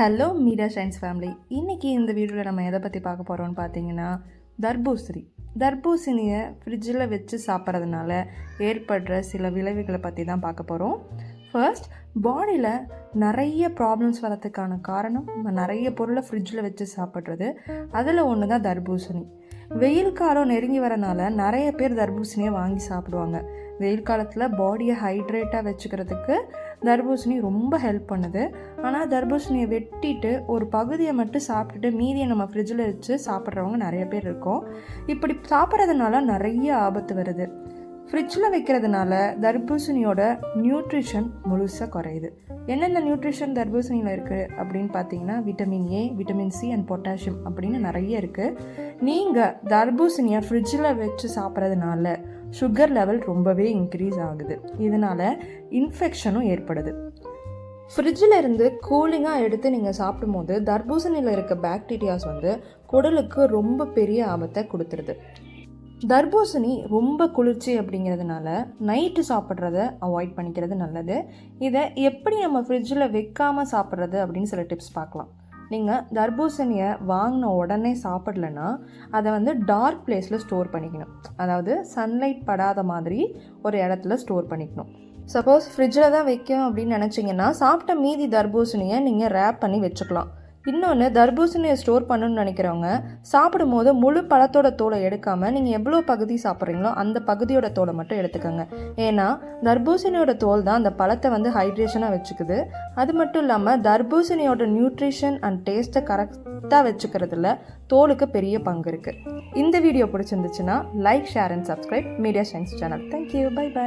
Hello media science family இன்றைக்கி இந்த வீடியோவில் நம்ம எதை பற்றி பார்க்க போகிறோம்னு பார்த்தீங்கன்னா தர்பூசணி. தர்பூசணியை ஃப்ரிட்ஜில் வச்சு சாப்பிட்றதுனால ஏற்படுற சில விளைவுகளை பற்றி தான் பார்க்க போகிறோம் ஃபர்ஸ்ட் பாடியில் நிறைய ப்ராப்ளம்ஸ் வரதுக்கான காரணம் நம்ம நிறைய பொருளை ஃப்ரிட்ஜில் வச்சு சாப்பிட்றது. அதில் ஒன்று தான் தர்பூசணி. வெயில் காலம் நெருங்கி வரனால நிறைய பேர் தர்பூசணியை வாங்கி சாப்பிடுவாங்க. வெயில் காலத்தில் பாடியை ஹைட்ரேட்டாக வச்சுக்கிறதுக்கு தர்பூசணி ரொம்ப ஹெல்ப் பண்ணுது. ஆனால் தர்பூசணியை வெட்டிட்டு ஒரு பகுதியை மட்டும் சாப்பிட்டுட்டு மீதியை நம்ம ஃப்ரிட்ஜில் வச்சு சாப்பிட்றவங்க நிறைய பேர் இருக்கோம். இப்படி சாப்பிட்றதுனால நிறைய ஆபத்து வருது. ஃப்ரிட்ஜில் வைக்கிறதுனால தர்பூசணியோட நியூட்ரிஷன் முழுசாக குறையுது. என்னென்ன நியூட்ரிஷன் தர்பூசணியில் இருக்குது அப்படின்னு பார்த்தீங்கன்னா vitamin A vitamin C and potassium அப்படின்னு நிறைய இருக்குது நீங்கள் தர்பூசணியை ஃப்ரிட்ஜில் வச்சு சாப்பிட்றதுனால சுகர் லெவல் ரொம்பவே இன்க்ரீஸ் ஆகுது. இதனால் இன்ஃபெக்ஷனும் ஏற்படுது. ஃப்ரிட்ஜில் இருந்து கூலிங்காக எடுத்து நீங்கள் சாப்பிடும்போது தர்பூசணியில் இருக்க பாக்டீரியாஸ் வந்து குடலுக்கு ரொம்ப பெரிய ஆபத்தை கொடுத்துருது. தர்பூசணி ரொம்ப குளிர்ச்சி அப்படிங்கிறதுனால நைட்டு சாப்பிட்றத அவாய்ட் பண்ணிக்கிறது நல்லது. இதை எப்படி நம்ம ஃப்ரிட்ஜில் வைக்காமல் சாப்பிட்றது அப்படின்னு சில டிப்ஸ் பார்க்கலாம். நீங்கள் தர்பூசணியை வாங்கின உடனே சாப்பிடலன்னா அதை வந்து டார்க் பிளேஸில் ஸ்டோர் பண்ணிக்கணும். அதாவது சன்லைட் படாத மாதிரி ஒரு இடத்துல ஸ்டோர் பண்ணிக்கணும். சப்போஸ் ஃப்ரிட்ஜில் தான் வைக்கும் அப்படின்னு நினச்சிங்கன்னா சாப்பிட்ட மீதி தர்பூசணியை நீங்கள் ரேப் பண்ணி வச்சுக்கலாம். இன்னொன்று தர்பூசணியை ஸ்டோர் பண்ணணும்னு நினைக்கிறவங்க சாப்பிடும்போது முழு பழத்தோட தோலை எடுக்காமல் நீங்கள் எவ்வளோ பகுதி சாப்பிட்றீங்களோ அந்த பகுதியோட தோலை மட்டும் எடுத்துக்கோங்க. ஏன்னா தர்பூசணியோட தோல் தான் அந்த பழத்தை வந்து ஹைட்ரேஷனாக வச்சுக்குது. அது மட்டும் இல்லாமல் தர்பூசணியோட நியூட்ரிஷன் அண்ட் டேஸ்ட்டை கரெக்டாக வச்சுக்கிறதுல தோலுக்கு பெரிய பங்கு இருக்குது இந்த வீடியோ பிடிச்சிருந்துச்சுன்னா like share and subscribe media science channel thank you bye bye